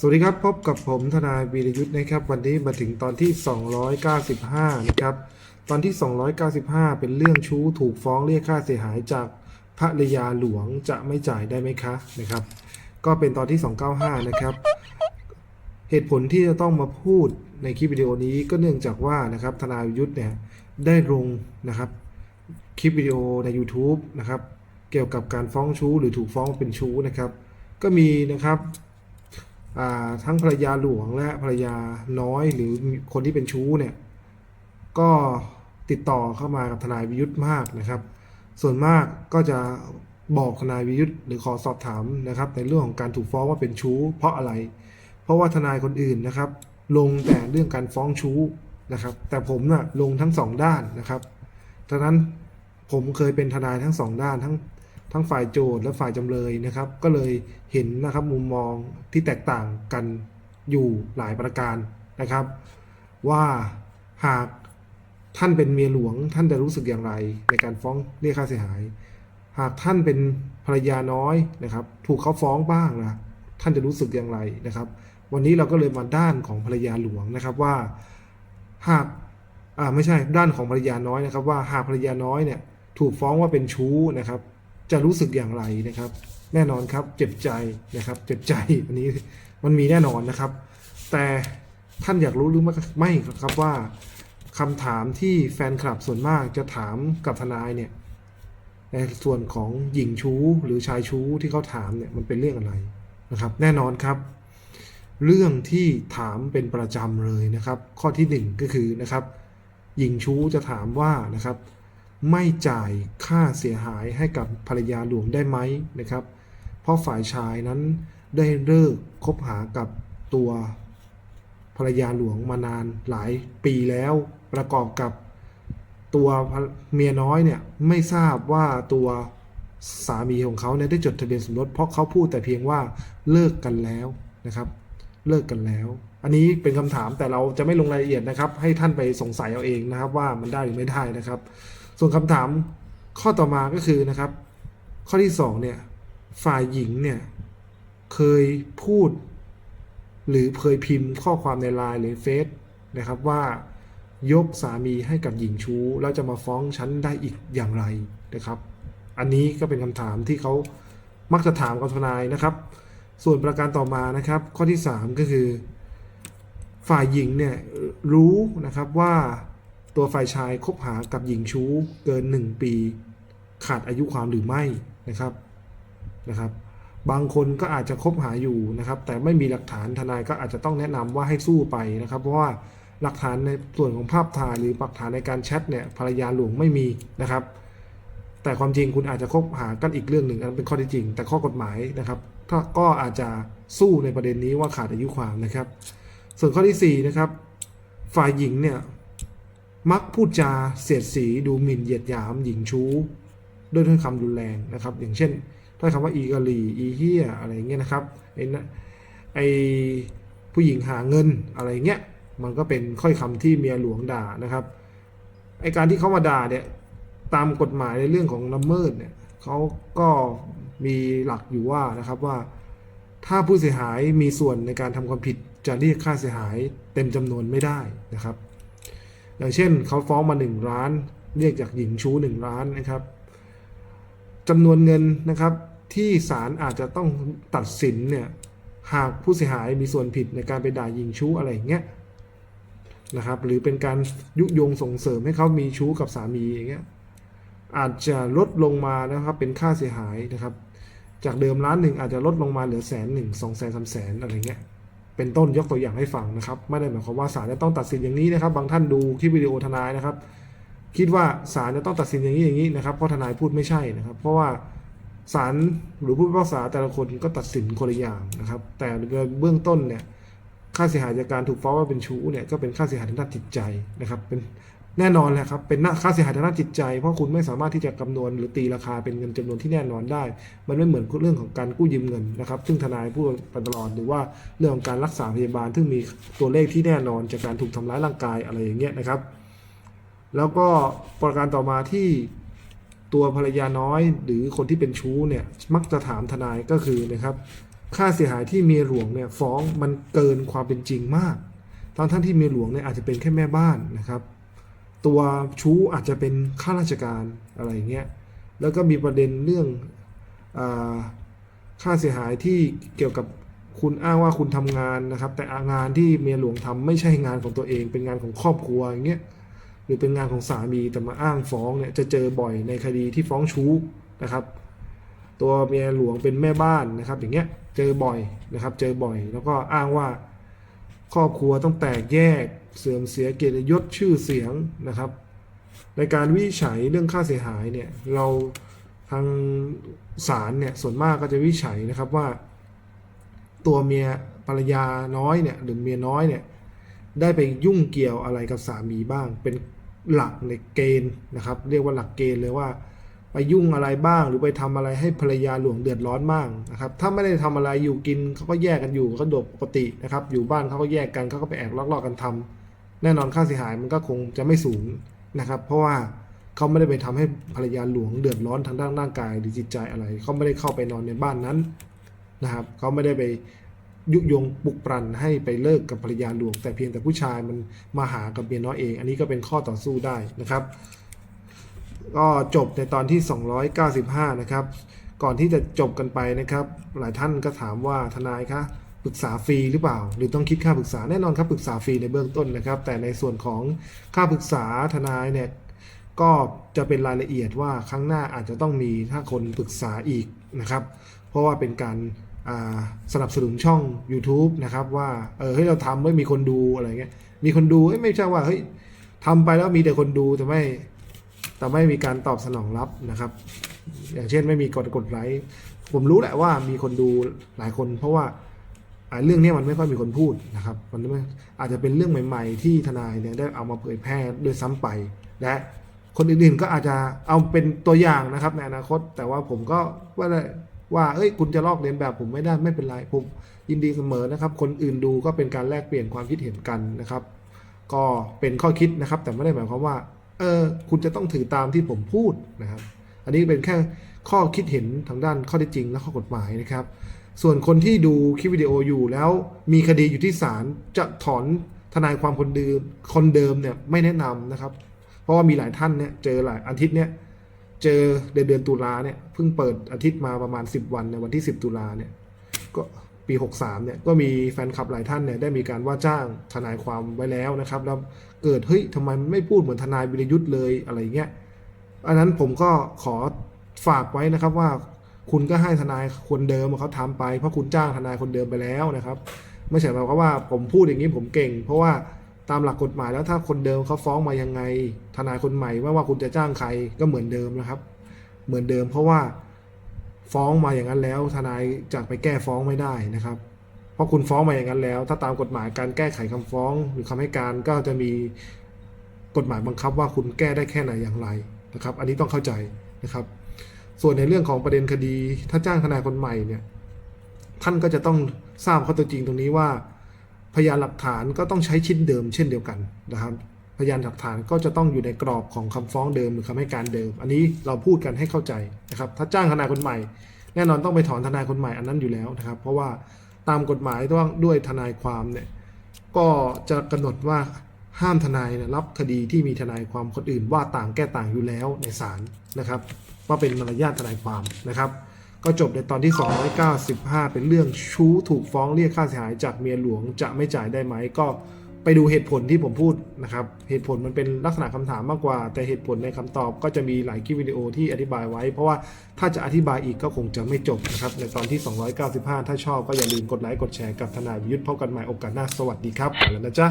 สวัสดีครับ พบกับผมทนายวีรยุทธ์นะครับ วันนี้มาถึงตอนที่ 295 นะครับ ตอนที่ 295 เป็นเรื่องชู้ถูกฟ้องเรียกค่าเสียหายจากภรรยาหลวงจะไม่จ่ายได้ไหมคะนะครับ ก็เป็นตอนที่ 295 นะครับ เหตุผลที่จะต้องมาพูดในคลิปวิดีโอนี้ก็เนื่องจากว่านะครับทนายวิรยุทธ์เนี่ยได้ลงนะครับคลิปวิดีโอใน YouTube นะครับเกี่ยวกับการฟ้องชู้หรือถูกฟ้องเป็นชู้นะครับ ก็มีนะครับ ทั้งภรรยาหลวงและภรรยาน้อยหรือคนที่เป็นชู้เนี่ยก็ติดต่อเข้ามากับทนายวิยุทธ์มากนะครับ ส่วนมากก็จะบอกทนายวิยุทธ์หรือขอสอบถามนะครับ ในเรื่องของการถูกฟ้องว่าเป็นชู้ เพราะอะไร เพราะว่าทนายคนอื่นนะครับ ลงแต่เรื่องการฟ้องชู้นะครับ แต่ผมน่ะลงทั้งสองด้านนะครับดังนั้นผมเคยเป็นทนายทั้งสองด้านทั้ง ทั้งฝ่ายโจทย์และฝ่ายจำเลยนะครับ ก็เลยเห็นนะครับมุมมองที่แตกต่างกันอยู่หลายประการนะครับ ว่าหากท่านเป็นเมียหลวง ท่านจะรู้สึกอย่างไรในการฟ้องเรียกค่าเสียหาย หากท่านเป็นภรรยาน้อยนะครับ ถูกเขาฟ้องบ้างนะท่านจะรู้สึกอย่างไรนะครับ วันนี้เราก็เลยมาด้านของภรรยาหลวงนะครับว่า หากอ่าไม่ใช่ด้านของภรรยาน้อยนะครับ ว่าหากภรรยาน้อยเนี่ยถูกฟ้องว่าเป็นชู้นะครับ จะรู้สึกอย่างไรนะครับ แน่นอนครับเจ็บใจนะครับ เจ็บใจอันนี้มันมีแน่นอนนะครับ แต่ท่านอยากรู้หรือไม่ครับว่าคำถามที่แฟนคลับส่วนมากจะถามกับทนายเนี่ยในส่วนของหญิงชู้หรือชายชู้ที่เขาถามเนี่ยมันเป็นเรื่องอะไรนะครับ แน่นอนครับ เรื่องที่ถามเป็นประจำเลยนะครับ ข้อที่หนึ่งก็คือนะครับ หญิงชู้จะถามว่านะครับ ไม่จ่ายค่าเสียหายให้กับภรรยาหลวงได้ไหมนะครับ เพราะฝ่ายชายนั้นได้เลิกคบหากับตัวภรรยาหลวงมานานหลายปีแล้วประกอบกับตัวเมียน้อยเนี่ยไม่ทราบว่าตัวสามีของเขาเนี่ยได้จดทะเบียนสมรสเพราะเขาพูดแต่เพียงว่าเลิกกันแล้วนะครับ เลิกกันแล้ว อันนี้เป็นคำถามแต่เราจะไม่ลงรายละเอียดนะครับ ให้ท่านไปสงสัยเอาเองนะครับ ว่ามันได้หรือไม่ได้นะครับ ส่วนคำถามข้อต่อมาก็คือนะครับ ข้อที่สองเนี่ยฝ่ายหญิงเนี่ยเคยพูด หรือเคยพิมพ์ข้อความในไลน์หรือเฟซนะครับว่ายกสามีให้กับหญิงชู้ แล้วจะมาฟ้องฉันได้อีกอย่างไรนะครับ อันนี้ก็เป็นคำถามที่เขามักจะถามกับทนายนะครับ ส่วนประการต่อมานะครับ ข้อที่ 3 ก็คือ ฝ่ายหญิงเนี่ยรู้นะครับว่า ตัวฝ่ายชายคบหากับหญิงชู้เกิน 1 ปี ขาดอายุความหรือไม่นะครับนะครับ บางคนก็อาจจะคบหาอยู่นะครับ แต่ไม่มีหลักฐานทนายก็อาจจะต้องแนะนำว่าให้สู้ไปนะครับ เพราะว่าหลักฐานในส่วนของภาพถ่ายหรือหลักฐานในการแชทเนี่ยภรรยาหลวงไม่มีนะครับ แต่ความจริงคุณอาจจะคบหากันอีกเรื่องหนึ่งอันเป็นข้อท็จจริง แต่ข้อกฎหมายนะครับถ้าก็อาจจะสู้ในประเด็นนี้ว่าขาดอายุความนะครับ ส่วนข้อที่4นะครับฝ่ายหญิงเนี่ย มักพูดจาเสียดสีดูหมิ่นเหยียดหยามหญิงชู้ ด้วยถ้อยคำรุนแรงนะครับ อย่างเช่นถ้อยคำว่าอีกะลีอีเฮียอะไรเงี้ยนะครับไอ้นะไอผู้หญิงหาเงินอะไรเงี้ยมันก็เป็นค่อยคำที่เมียหลวงด่านะครับไอการที่เขามาด่าเนี่ยตามกฎหมายในเรื่องของละเมิดเนี่ยเขาก็มีหลักอยู่ว่านะครับว่า ถ้าผู้เสียหายมีส่วนในการทำความผิดจะเรียกค่าเสียหายเต็มจำนวนไม่ได้นะครับ อย่างเช่นเขาฟ้องมา 1 ล้าน เรียกจากหญิงชู้1ล้านนะครับจำนวนเงินนะครับที่ศาลอาจจะต้องตัดสินเนี่ยหากผู้เสียหายมีส่วนผิดในการไปด่าหญิงชู้อะไรอย่างเงี้ยนะครับหรือเป็นการยุยงส่งเสริมให้เขามีชู้กับสามีอย่างเงี้ยอาจจะลดลงมานะครับเป็นค่าเสียหายนะครับ จากเดิมล้านหนึ่งอาจจะลดลงมาเหลือแสนหนึ่งสองแสนสามแสนอะไรเงี้ย เป็นต้นยกตัวอย่างให้ฟังนะครับไม่ได้หมายความว่าศาลจะต้องตัดสินอย่างนี้นะครับ บางท่านดูคลิปวิดีโอทนายนะครับ คิดว่าศาลจะต้องตัดสินอย่างนี้อย่างนี้นะครับเพราะทนายพูดไม่ใช่นะครับ เพราะว่าศาลหรือผู้พิพากษาแต่ละคนก็ตัดสินคนละอย่างนะครับ แต่เบื้องต้นเนี่ยค่าเสียหายจากการถูกฟ้องว่าเป็นชู้เนี่ยก็เป็นค่าเสียหายทางด้านจิตใจนะครับ เป็น แน่นอนแหละครับเป็นค่าเสียหายทางด้านจิตใจ เพราะคุณไม่สามารถที่จะคำนวณหรือตีราคาเป็นเงินจำนวนที่แน่นอนได้ มันไม่เหมือนเรื่องของการกู้ยืมเงินนะครับซึ่งทนายพูดมาตลอดหรือว่าเรื่องของการรักษาพยาบาล ซึ่งมีตัวเลขที่แน่นอนจากการถูกทำร้ายร่างกายอะไรอย่างเงี้ยนะครับ แล้วก็ประการต่อมาที่ตัวภรรยาน้อยหรือคนที่เป็นชู้เนี่ยมักจะถามทนายก็คือนะครับค่าเสียหายที่เมียหลวงเนี่ยฟ้องมันเกินความเป็นจริงมากทั้งท่านที่เมียหลวงเนี่ยอาจจะเป็นแค่แม่บ้านนะครับ ตัวชู้อาจจะเป็นข้าราชการอะไรอย่างเงี้ย แล้วก็มีประเด็นเรื่องอค่าเสียหายที่เกี่ยวกับคุณอ้างว่าคุณทำงานนะครับ แต่งานที่เมียหลวงทำไม่ใช่งานของตัวเอง เป็นงานของครอบครัวอย่างเงี้ยหรือเป็นงานของสามีแต่มาอ้างฟ้องเนี่ยจะเจอบ่อยในคดีที่ฟ้องชู้นะครับ ตัวเมียหลวงเป็นแม่บ้านนะครับ อย่างเงี้ยเจอบ่อยนะครับ เจอบ่อย แล้วก็อ้างว่า ครอบครัวต้องแตกแยก เสื่อมเสียเกียรติยศชื่อเสียงนะครับ ในการวิจัยเรื่องค่าเสียหายเนี่ยเราทางศาลเนี่ยส่วนมากก็จะวิจัยนะครับว่า ตัวเมียภรรยาน้อยเนี่ยหรือเมียน้อยเนี่ยได้ไปยุ่งเกี่ยวอะไรกับสามีบ้าง เป็นหลักในเกณฑ์นะครับ เรียกว่าหลักเกณฑ์เลยว่า ไปยุ่งอะไรบ้าง หรือไปทำอะไรให้ภรรยาหลวงเดือดร้อนบ้างนะครับ ถ้าไม่ได้ทำอะไรอยู่กินเขาก็แยกกันอยู่ก็โดดปกตินะครับ อยู่บ้านเขาก็แยกกันเขาก็ไปแอบลอกๆกันทำแน่นอนค่าเสียหายมันก็คงจะไม่สูงนะครับ เพราะว่าเขาไม่ได้ไปทำให้ภรรยาหลวงเดือดร้อนทางด้านร่างกายหรือจิตใจอะไรเขาไม่ได้เข้าไปนอนในบ้านนั้นนะครับเขาไม่ได้ไปยุยงปลุกปลันให้ไปเลิกกับภรรยาหลวง แต่เพียงแต่ผู้ชายมันมาหากับเมียน้อยเอง อันนี้ก็เป็นข้อต่อสู้ได้นะครับ ก็จบในตอนที่ 295 นะครับ ก่อนที่จะจบกันไปนะครับ หลายท่านก็ถามว่าทนายคะปรึกษาฟรีหรือเปล่า หรือต้องคิดค่าปรึกษาแน่นอนครับปรึกษาฟรีในเบื้องต้นนะครับ แต่ในส่วนของค่าปรึกษาทนายเนี่ยก็จะเป็นรายละเอียดว่าครั้งหน้าอาจจะต้องมีถ้าคนปรึกษาอีกนะครับ เพราะว่าเป็นการสนับสนุนช่อง YouTube นะครับ ว่าเออให้เราทำไม่มีคนดูอะไรเงี้ยมีคนดูไม่ใช่ว่าเฮ้ยทำไปแล้วมีแต่คนดูแต่ไม่ แต่ไม่มีการตอบสนองรับนะครับ อย่างเช่นไม่มีกดกดไลค์ผมรู้แหละว่ามีคนดูหลายคน เพราะว่าเรื่องนี้มันไม่ค่อยมีคนพูดนะครับ มันไม่อาจจะเป็นเรื่องใหม่ ๆ ที่ทนายเนี่ยได้เอามาเผยแพร่ด้วยซ้ำไป และคนอื่นๆก็อาจจะเอาเป็นตัวอย่างนะครับในอนาคต แต่ว่าผมก็ว่าว่าเอ้ยคุณจะลอกเลียนแบบผมไม่ได้ไม่เป็นไรผมยินดีเสมอนะครับ คนอื่นดูก็เป็นการแลกเปลี่ยนความคิดเห็นกันนะครับ ก็เป็นข้อคิดนะครับ แต่ไม่ได้หมายความว่า เออคุณจะต้องถือตามที่ผมพูดนะครับ อันนี้เป็นแค่ข้อคิดเห็นทางด้านข้อเท็จจริงและข้อกฎหมายนะครับ ส่วนคนที่ดูคลิปวิดีโออยู่แล้วมีคดีอยู่ที่ศาลจะถอนทนายความคนเดิมคนเดิมเนี่ยไม่แนะนำนะครับ เพราะว่ามีหลายท่านเนี่ยเจอหลายอาทิตย์เนี่ยเจอเดือนเดือนตุลาเนี่ยเพิ่งเปิดอาทิตย์มาประมาณ 10 วันในวันที่ 10 ตุลาเนี่ยก็ ปี 63เนี่ยก็มีแฟนคลับหลายท่านเนี่ยได้มีการว่าจ้างทนายความไว้แล้วนะครับ แล้วเกิดเฮ้ยทำไมไม่พูดเหมือนทนายวิรยุทธ์เลยอะไรเงี้ยอันนั้นผมก็ขอฝากไว้นะครับว่าคุณก็ให้ทนายคนเดิมเขาทำไปเพราะคุณจ้างทนายคนเดิมไปแล้วนะครับ ไม่ใช่หมายความว่าผมพูดอย่างนี้ผมเก่ง เพราะว่าตามหลักกฎหมายแล้วถ้าคนเดิมเขาฟ้องมายังไง ทนายคนใหม่ไม่ว่าคุณจะจ้างใครก็เหมือนเดิมนะครับ เหมือนเดิมเพราะว่า ฟ้องมาอย่างนั้นแล้ว ทนายจะไปแก้ฟ้องไม่ได้นะครับ เพราะคุณฟ้องมาอย่างนั้นแล้ว ถ้าตามกฎหมายการแก้ไขคำฟ้อง หรือคำให้การก็จะมีกฎหมายบังคับว่าคุณแก้ได้แค่ไหนอย่างไรนะครับ อันนี้ต้องเข้าใจนะครับ ส่วนในเรื่องของประเด็นคดี ถ้าจ้างทนายคนใหม่เนี่ยท่านก็จะต้องทราบข้อเท็จจริงตรงนี้ว่า พยานหลักฐานก็ต้องใช้ชิ้นเดิมเช่นเดียวกันนะครับ พยานหลักฐานก็จะต้องอยู่ในกรอบของคำฟ้องเดิมหรือคำให้การเดิม อันนี้เราพูดกันให้เข้าใจนะครับถ้าจ้างทนายคนใหม่ แน่นอนต้องไปถอนทนายคนใหม่อันนั้นอยู่แล้วนะครับ เพราะว่าตามกฎหมายต้องด้วยทนายความเนี่ยก็จะกำหนดว่าห้ามทนายเนี่ยรับคดีที่มีทนายความคนอื่นว่าต่างแก้ต่างอยู่แล้วในศาลนะครับว่าเป็นมารยาททนายความนะครับก็จบในตอนที่ 295 เป็นเรื่องชู้ถูกฟ้องเรียกค่าเสียหายจากเมียหลวงจะไม่จ่ายได้ไหมก็ ไปดูเหตุผลที่ผมพูดนะครับ เหตุผลมันเป็นลักษณะคำถามมากกว่า แต่เหตุผลในคำตอบก็จะมีหลายคลิปวิดีโอที่อธิบายไว้ เพราะว่าถ้าจะอธิบายอีกก็คงจะไม่จบนะครับ ในตอนที่ 295 ถ้าชอบก็อย่าลืมกดไลค์ กดแชร์กับทนายวิยุทธ์พบกันใหม่โอกาสหน้า สวัสดีครับ แล้วนะจ๊ะ